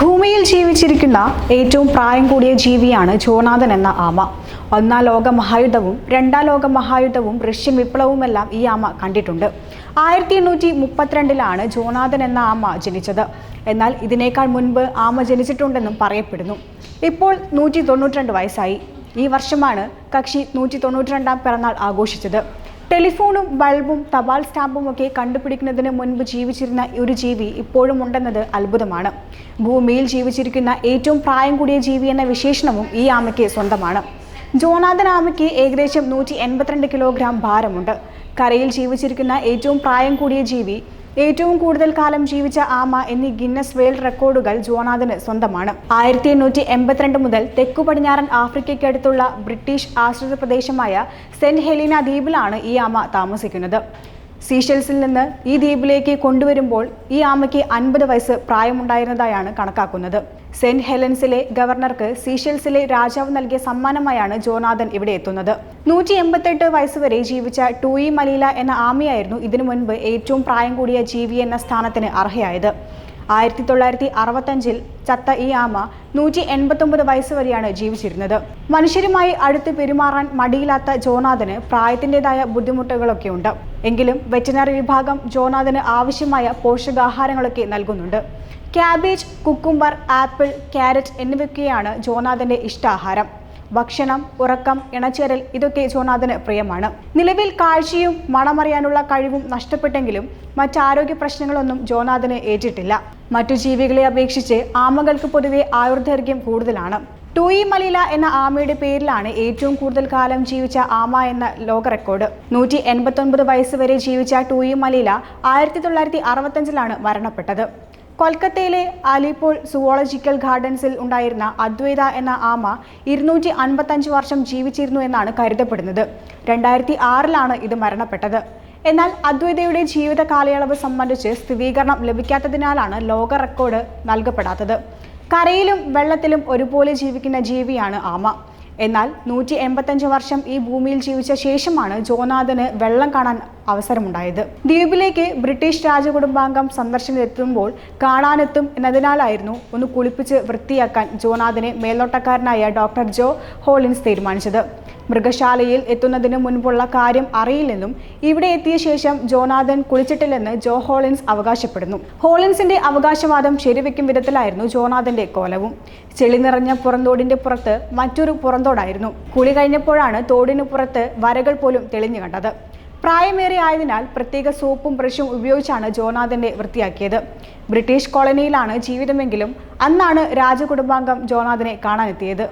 ഭൂമിയിൽ ജീവിച്ചിരിക്കുന്ന ഏറ്റവും പ്രായം കൂടിയ ജീവിയാണ് ജോനാഥൻ എന്ന ആമ. ഒന്നാം ലോക മഹായുദ്ധവും രണ്ടാം ലോക മഹായുദ്ധവും റഷ്യൻ വിപ്ലവവുമെല്ലാം ഈ ആമ കണ്ടിട്ടുണ്ട്. ആയിരത്തി എണ്ണൂറ്റി മുപ്പത്തിരണ്ടിലാണ് ജോനാഥൻ എന്ന ആമ ജനിച്ചത്. എന്നാൽ ഇതിനേക്കാൾ മുൻപ് ആമ ജനിച്ചിട്ടുണ്ടെന്നും പറയപ്പെടുന്നു. ഇപ്പോൾ നൂറ്റി തൊണ്ണൂറ്റിരണ്ട് വയസ്സായി. ഈ വർഷമാണ് കക്ഷി നൂറ്റി തൊണ്ണൂറ്റിരണ്ടാം പിറന്നാൾ ആഘോഷിച്ചത്. ടെലിഫോണും ബൾബും തപാൽ സ്റ്റാമ്പും ഒക്കെ കണ്ടുപിടിക്കുന്നതിന് മുൻപ് ജീവിച്ചിരുന്ന ഒരു ജീവി ഇപ്പോഴും ഉണ്ടെന്നത് അത്ഭുതമാണ്. ഭൂമിയിൽ ജീവിച്ചിരിക്കുന്ന ഏറ്റവും പ്രായം കൂടിയ ജീവി എന്ന വിശേഷണവും ഈ ആമയ്ക്ക് സ്വന്തമാണ്. ജോനാഥൻ ആമയ്ക്ക് ഏകദേശം നൂറ്റി എൺപത്തിരണ്ട് കിലോഗ്രാം ഭാരമുണ്ട്. കരയിൽ ജീവിച്ചിരിക്കുന്ന ഏറ്റവും പ്രായം കൂടിയ ജീവി ഏറ്റവും കൂടുതൽ കാലം ജീവിച്ച ആമ എന്നീ ഗിന്നസ് വേൾഡ് റെക്കോർഡുകൾ ജോനാഥന് സ്വന്തമാണ്. ആയിരത്തി എണ്ണൂറ്റി എൺപത്തിരണ്ട് മുതൽ തെക്കു പടിഞ്ഞാറൻ ആഫ്രിക്കയ്ക്കടുത്തുള്ള ബ്രിട്ടീഷ് ആശ്രിത പ്രദേശമായ സെന്റ് ഹെലീന ദ്വീപിലാണ് ഈ ആമ താമസിക്കുന്നത്. സീഷെൽസിൽ നിന്ന് ഈ ദ്വീപിലേക്ക് കൊണ്ടുവരുമ്പോൾ ഈ ആമയ്ക്ക് അൻപത് വയസ്സ് പ്രായമുണ്ടായിരുന്നതായാണ് കണക്കാക്കുന്നത്. സെന്റ് ഹെലൻസിലെ ഗവർണർക്ക് സീഷെൽസിലെ രാജാവ് നൽകിയ സമ്മാനമായാണ് ജോനാഥൻ ഇവിടെ എത്തുന്നത്. നൂറ്റി എൺപത്തെട്ട് വയസ്സ് വരെ ജീവിച്ച ടൂയി മലീല എന്ന ആമയായിരുന്നു ഇതിനു മുൻപ് ഏറ്റവും പ്രായം കൂടിയ ജീവി എന്ന സ്ഥാനത്തിന് അർഹയായത്. ആയിരത്തി തൊള്ളായിരത്തി അറുപത്തഞ്ചിൽ ചത്ത ഈ ആമ നൂറ്റി എൺപത്തൊമ്പത് വയസ്സ് വരെയാണ് ജീവിച്ചിരുന്നത്. മനുഷ്യരുമായി അടുത്ത് പെരുമാറാൻ മടിയില്ലാത്ത ജോനാഥന് പ്രായത്തിന്റെതായ ബുദ്ധിമുട്ടുകളൊക്കെ ഉണ്ട് എങ്കിലും വെറ്റിനറി വിഭാഗം ജോനാഥന് ആവശ്യമായ പോഷകാഹാരങ്ങളൊക്കെ നൽകുന്നുണ്ട്. ക്യാബേജ് കുക്കുംബർ ആപ്പിൾ ക്യാരറ്റ് എന്നിവയൊക്കെയാണ് ജോനാഥന്റെ ഇഷ്ടാഹാരം. ഭക്ഷണം ഉറക്കം ഇണചേരൽ ഇതൊക്കെ ജോനാഥന് പ്രിയമാണ്. നിലവിൽ കാഴ്ചയും മണമറിയാനുള്ള കഴിവും നഷ്ടപ്പെട്ടെങ്കിലും മറ്റാരോഗ്യ പ്രശ്നങ്ങളൊന്നും ജോനാഥന് ഏറ്റിട്ടില്ല. മറ്റു ജീവികളെ അപേക്ഷിച്ച് ആമകൾക്ക് പൊതുവെ ആയുർദൈർഘ്യം കൂടുതലാണ്. ടൂയി മലീല എന്ന ആമയുടെ പേരിലാണ് ഏറ്റവും കൂടുതൽ കാലം ജീവിച്ച ആമ എന്ന ലോക റെക്കോർഡ് നൂറ്റി എൺപത്തൊൻപത് വയസ്സ് വരെ ജീവിച്ച ടൂയി മലീല ആയിരത്തി തൊള്ളായിരത്തി അറുപത്തഞ്ചിലാണ് മരണപ്പെട്ടത്. കൊൽക്കത്തയിലെ അലിപ്പോൾ സുവോളജിക്കൽ ഗാർഡൻസിൽ ഉണ്ടായിരുന്ന അദ്വൈത എന്ന ആമ ഇരുന്നൂറ്റി അൻപത്തഞ്ച് വർഷം ജീവിച്ചിരുന്നു എന്നാണ് കരുതപ്പെടുന്നത്. രണ്ടായിരത്തി ആറിലാണ് ഇത് മരണപ്പെട്ടത്. എന്നാൽ അദ്വൈതയുടെ ജീവിത കാലയളവ് സംബന്ധിച്ച് സ്ഥിരീകരണം ലഭിക്കാത്തതിനാലാണ് ലോക റെക്കോർഡ് നൽകപ്പെടാത്തത്. കരയിലും വെള്ളത്തിലും ഒരുപോലെ ജീവിക്കുന്ന ജീവിയാണ് ആമ. എന്നാൽ നൂറ്റി എൺപത്തഞ്ച് വർഷം ഈ ഭൂമിയിൽ ജീവിച്ച ശേഷമാണ് ജോനാഥന് വെള്ളം കാണാൻ അവസരമുണ്ടായത്. ദ്വീപിലേക്ക് ബ്രിട്ടീഷ് രാജകുടുംബാംഗം സന്ദർശനത്തിനെത്തുമ്പോൾ കാണാനെത്തും എന്നതിനാലായിരുന്നു ഒന്ന് കുളിപ്പിച്ച് വൃത്തിയാക്കാൻ ജോനാഥിനെ മേൽനോട്ടക്കാരനായ ഡോക്ടർ ജോ ഹോളിൻസ് തീരുമാനിച്ചത്. മൃഗശാലയിൽ എത്തുന്നതിന് മുൻപുള്ള കാര്യം അറിയില്ലെന്നും ഇവിടെ എത്തിയ ശേഷം ജോനാഥൻ കുളിച്ചിട്ടില്ലെന്ന് ജോ ഹോളിൻസ് അവകാശപ്പെടുന്നു. ഹോളിൻസിന്റെ അവകാശവാദം ശരിവെക്കും വിധത്തിലായിരുന്നു ജോനാഥന്റെ കോലവും. ചെളി നിറഞ്ഞ പുറന്തോടിന്റെ പുറത്ത് മറ്റൊരു പുറന്തോടായിരുന്നു. കുളി കഴിഞ്ഞപ്പോഴാണ് തോടിന് പുറത്ത് വരകൾ പോലും തെളിഞ്ഞു കണ്ടത്. പ്രായമേറെ ആയതിനാൽ പ്രത്യേക സോപ്പും ബ്രഷും ഉപയോഗിച്ചാണ് ജോനാഥന്റെ വൃത്തിയാക്കിയത്. ബ്രിട്ടീഷ് കോളനിയിലാണ് ജീവിതമെങ്കിലും അന്നാണ് രാജകുടുംബാംഗം ജോനാഥനെ കാണാനെത്തിയത്.